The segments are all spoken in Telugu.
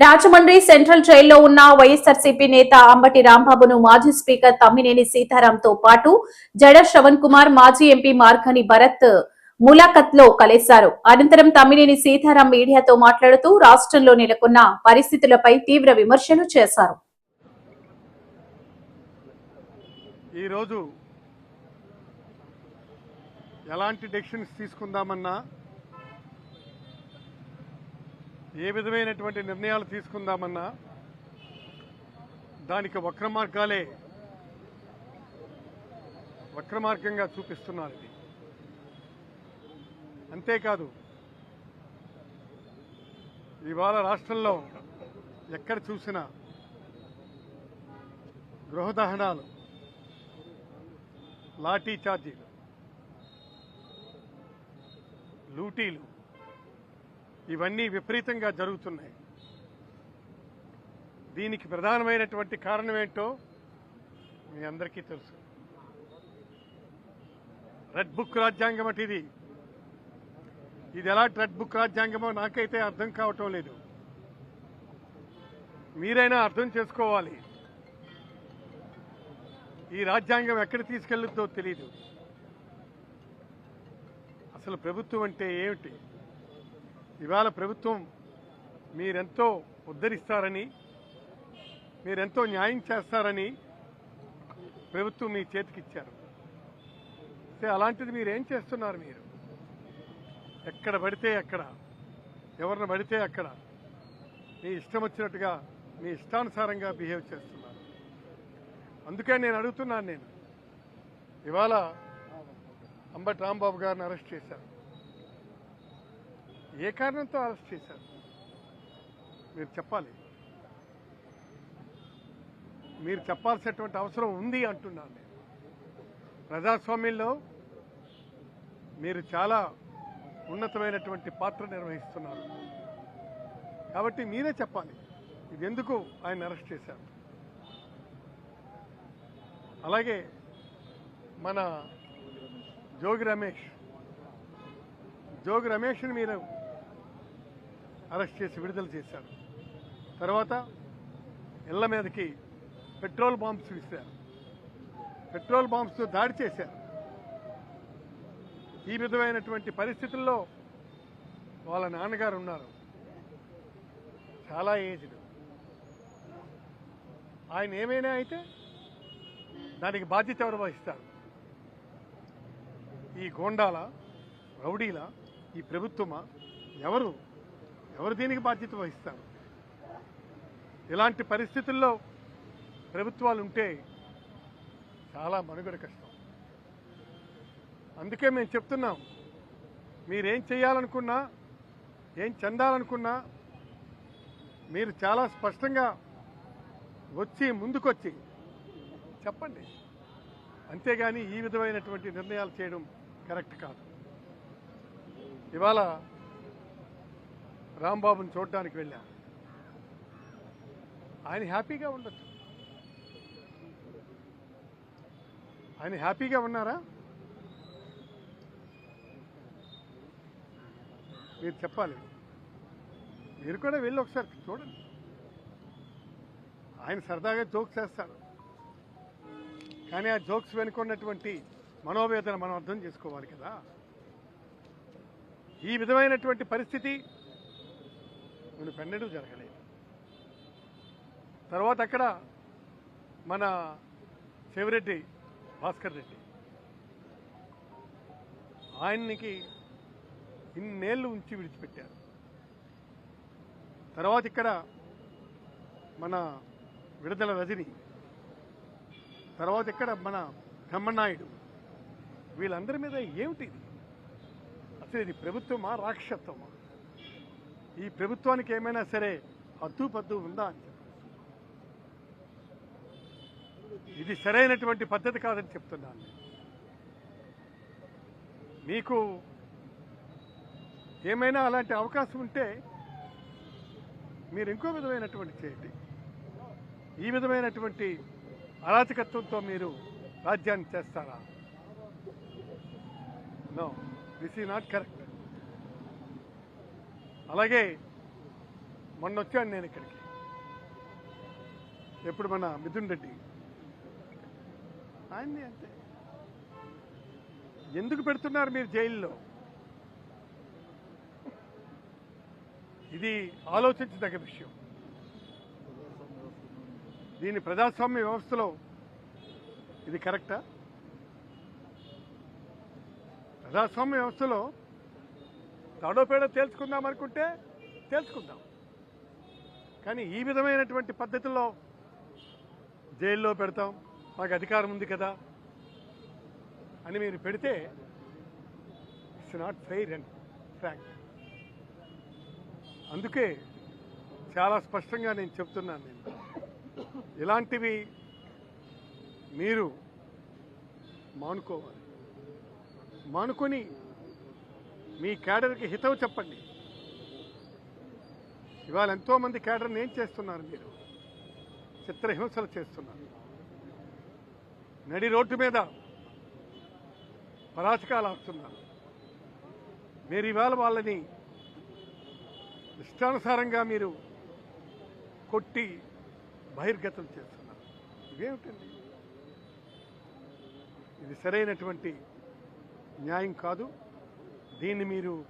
రాజమండ్రి సెంట్రల్ జైల్లో ఉన్న వైఎస్ఆర్సీపీ నేత అంబటి రాంబాబును మాజీ స్పీకర్ తమ్మినేని సీతారాంతో పాటు జడ శ్రవణ్ కుమార్ మాజీ ఎంపీ మార్కని భరత్ ములాఖత్లో కలిశారు. అనంతరం తమ్మినేని సీతారాం మీడియాతో మాట్లాడుతూ రాష్ట్రంలో నెలకొన్న పరిస్థితులపై తీవ్ర విమర్శలు చేశారు. ఈరోజు ఎలాంటి డెసిషన్స్ తీసుకుందామన్నా ఏ విధమైనటువంటి నిర్ణయాలు తీసుకుందామన్నా దానికి వక్ర మార్గాలే వక్ర మార్గంగా చూపిస్తున్నారు ఇది. అంతేకాదు ఇవాళ రాష్ట్రంలో ఎక్కడ చూసినా గృహదహనాలు లాఠీ చార్జీలు లూటీలు ఇవన్నీ విపరీతంగా జరుగుతున్నాయి. దీనికి ప్రధానమైనటువంటి కారణం ఏంటో మీ అందరికీ తెలుసు. రెడ్ బుక్ రాజ్యాంగం అంటే ఇది. ఇది ఎలాంటి రెడ్ బుక్ రాజ్యాంగమో నాకైతే అర్థం కావటం లేదు. మీరైనా అర్థం చేసుకోవాలి. ఈ రాజ్యాంగం ఎక్కడ తీసుకెళ్తుందో తెలియదు అసలు ప్రభుత్వం అంటే ఏమిటి? ఇవాళ ప్రభుత్వం మీరెంతో ఉద్ధరిస్తారని మీరెంతో న్యాయం చేస్తారని ప్రభుత్వం మీ చేతికిచ్చారు. అలాంటిది మీరేం చేస్తున్నారు మీరు? ఎక్కడ పడితే అక్కడ ఎవరిని పడితే అక్కడ మీ ఇష్టం వచ్చినట్టుగా మీ ఇష్టానుసారంగా బిహేవ్ చేస్తున్నారు. అందుకే నేను అడుగుతున్నాను నేను. ఇవాళ అంబటి రాంబాబు గారిని అరెస్ట్ చేశారు. ఏ కారణంతో అరెస్ట్ చేశారు? మీరు చెప్పాలి. మీరు చెప్పాల్సినటువంటి అవసరం ఉంది అంటున్నాను నేను. ప్రజాస్వామ్యంలో మీరు చాలా ఉన్నతమైనటువంటి పాత్ర నిర్వహిస్తున్నారు. కాబట్టి మీరే చెప్పాలి ఇది ఎందుకు ఆయన అరెస్ట్ చేశారు? అలాగే మన జోగి రమేష్ జోగి రమేష్ని మీరు అరెస్ట్ చేసి విడుదల చేశారు. తర్వాత ఇళ్ళ మీదకి పెట్రోల్ బాంబ్స్ విసిరారు. పెట్రోల్ బాంబ్స్తో దాడి చేశారు. ఈ విధమైనటువంటి పరిస్థితుల్లో వాళ్ళ నాన్నగారు ఉన్నారు. చాలా ఏజ్డ్. ఆయన ఏమైనా అయితే దానికి బాధ్యత ఎవరు వహిస్తారు? ఈ గోండాల రౌడీల ఈ ప్రభుత్వమా? ఎవరు ఎవరు దీనికి బాధ్యత వహిస్తారు? ఇలాంటి పరిస్థితుల్లో ప్రభుత్వాలు ఉంటే చాలా మనుగడ కష్టం. అందుకే మేము చెప్తున్నాం మీరేం చేయాలనుకున్నా ఏం చెందాలనుకున్నా మీరు చాలా స్పష్టంగా వచ్చి ముందుకొచ్చి చెప్పండి. అంతేగాని ఈ విధమైనటువంటి నిర్ణయాలు చేయడం కరెక్ట్ కాదు. ఇవాళ రాంబాబుని చూడడానికి వెళ్ళా. ఆయన హ్యాపీగా ఉండొచ్చు. ఆయన హ్యాపీగా ఉన్నారా? మీరు చెప్పాలి. మీరు కూడా వెళ్ళి ఒకసారి చూడండి. ఆయన సరదాగా జోక్స్ చేస్తారు కానీ ఆ జోక్స్ వెనుకున్నటువంటి మనోవేదన మనం అర్థం చేసుకోవాలి కదా. ఈ విధమైనటువంటి పరిస్థితి పెన్నడూ జరగలేదు. తర్వాత అక్కడ మన చెవిరెడ్డి భాస్కర్ రెడ్డి. ఆయన్నికి ఇన్నేళ్ళు ఉంచి విడిచిపెట్టారు. తర్వాత ఇక్కడ మన విడుదల రజని. తర్వాత ఇక్కడ మన బ్రహ్మనాయుడు. వీళ్ళందరి మీద ఏమిటి ఇది అసలు ఇది ప్రభుత్వమా రాక్షసత్వమా? ఈ ప్రభుత్వానికి ఏమైనా సరే హద్దు పద్దు ఉందా అని ఇది సరైనటువంటి పద్ధతి కాదని చెప్తున్నాను మీకు ఏమైనా అలాంటి అవకాశం ఉంటే మీరు ఇంకో విధమైనటువంటి చేయండి. ఈ విధమైనటువంటి అరాచకత్వంతో మీరు రాజ్యాన్ని చేస్తారా? No this is not correct అలాగే మొన్న వచ్చాను నేను ఇక్కడికి. ఎప్పుడు మన మిథున్ రెడ్డి? ఆయన్ని అంతే. ఎందుకు పెడుతున్నారు మీరు జైల్లో? ఇది ఆలోచించదగ్గ విషయం. దీని ప్రజాస్వామ్య వ్యవస్థలో ఇది కరెక్టా? ప్రజాస్వామ్య వ్యవస్థలో తడోపేడ తేల్చుకుందాం అనుకుంటే తేల్చుకుందాం. కానీ ఈ విధమైనటువంటి పద్ధతిలో జైల్లో పెడతాం. మాకు అధికారం ఉంది కదా అని మీరు పెడితే it's not fair and frank. అందుకే చాలా స్పష్టంగా నేను చెప్తున్నాను నేను. ఇలాంటివి మీరు మానుకోవాలి. మానుకొని మీ క్యాడర్కి హితవు చెప్పండి. ఇవాళ ఎంతోమంది క్యాడర్ని ఏం చేస్తున్నారు మీరు? చిత్రహింసలు చేస్తున్నారు. నడి రోడ్డు మీద పరాచకాలు ఆడుతున్నారు మీరు ఇవాళ వాళ్ళని ఇష్టానుసారంగా మీరు కొట్టి బహిర్గతం చేస్తున్నారు. ఇవేమిటండి? ఇది సరైనటువంటి న్యాయం కాదు. దీన్ని మీరు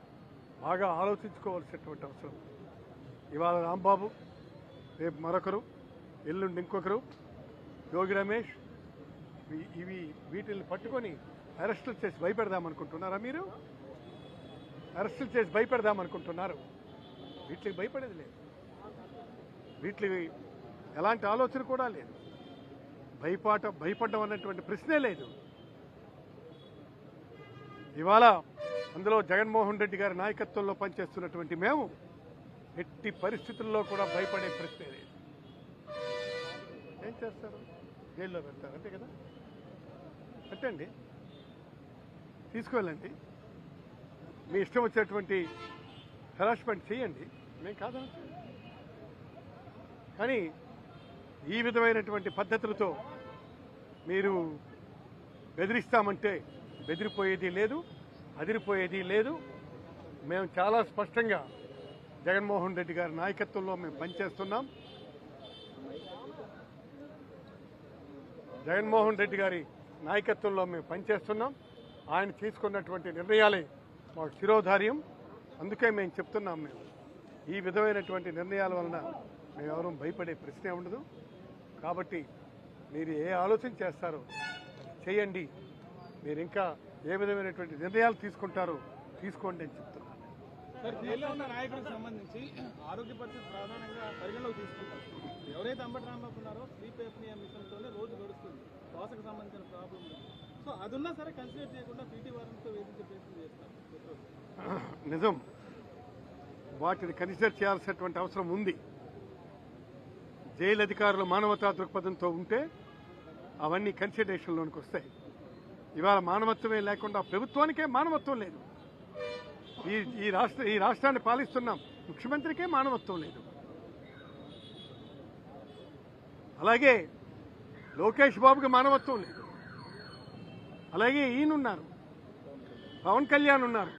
బాగా ఆలోచించుకోవాల్సినటువంటి అవసరం ఇవాళ రాంబాబు రేపు మరొకరు ఎల్లుండి ఇంకొకరు యోగి రమేష్ ఇవి- ఇవి వీటిని పట్టుకొని అరెస్టులు చేసి భయపెడదామనుకుంటున్నారా మీరు? అరెస్టులు చేసి భయపెడదామనుకుంటున్నారు. వీటికి భయపడేది లేదు. వీటికి ఎలాంటి ఆలోచన కూడా లేదు. భయపాట భయపడడం అన్నటువంటి ప్రశ్నే లేదు. ఇవాళ అందులో జగన్మోహన్ రెడ్డి గారి నాయకత్వంలో పనిచేస్తున్నటువంటి మేము ఎట్టి పరిస్థితుల్లో కూడా భయపడే ప్రశ్నే లేదు. ఏం చేస్తారు? జైల్లో పెడతారు. అంతే కదా? పెట్టండి తీసుకువెళ్ళండి. మీ ఇష్టం వచ్చేటువంటి హెరాస్మెంట్ చేయండి. మేము కాదా? కానీ ఈ విధమైనటువంటి పద్ధతులతో మీరు బెదిరిస్తామంటే బెదిరిపోయేది లేదు. అదిరిపోయేది లేదు. మేము చాలా స్పష్టంగా జగన్మోహన్ రెడ్డి గారి నాయకత్వంలో మేము పనిచేస్తున్నాం. జగన్మోహన్ రెడ్డి గారి నాయకత్వంలో మేము పనిచేస్తున్నాం. ఆయన తీసుకున్నటువంటి నిర్ణయాలే మాకు శిరోధార్యం. అందుకే మేము చెప్తున్నాం మేము. ఈ విధమైనటువంటి నిర్ణయాల వలన మేము ఎవరూ భయపడే ప్రశ్నే ఉండదు. కాబట్టి మీరు ఏ ఆలోచన చేస్తారో చేయండి. మీరు ఇంకా ఏ విధమైనటువంటి నిర్ణయాలు తీసుకుంటారో తీసుకోండి అని చెప్తున్నాను జైల్లో ఉన్న నాయకులకు సంబంధించి ఆరోగ్య పరిస్థితి ప్రధానంగా పరిగణలోకి తీసుకుంటారు. ఎవరైతే అంబటి రాంబాబు ఉన్నారో స్లీప్ ఎప్నియా మిషన్తోనే రోజు గడుస్తుంది. శ్వాసకు సంబంధించిన ప్రాబ్లం సో అదున్నా సరే కన్సిడర్ చేయకుండా పీటీ వారంతో వేధించే ప్రయత్నం చేస్తారు. నిజం. వాటిని కన్సిడర్ చేయాల్సినటువంటి అవసరం ఉంది. జైలు అధికారులు మానవతా దృక్పథంతో ఉంటే అవన్నీ కన్సిడరేషన్లోనికి వస్తాయి. ఇవాళ మానవత్వమే లేకుండా ప్రభుత్వానికే మానవత్వం లేదు. ఈ ఈ రాష్ట్ర ఈ రాష్ట్రాన్ని పాలిస్తున్నాం. ముఖ్యమంత్రికే మానవత్వం లేదు. అలాగే లోకేష్ బాబుకి మానవత్వం లేదు. అలాగే ఈయనున్నారు. పవన్ కళ్యాణ్ ఉన్నారు.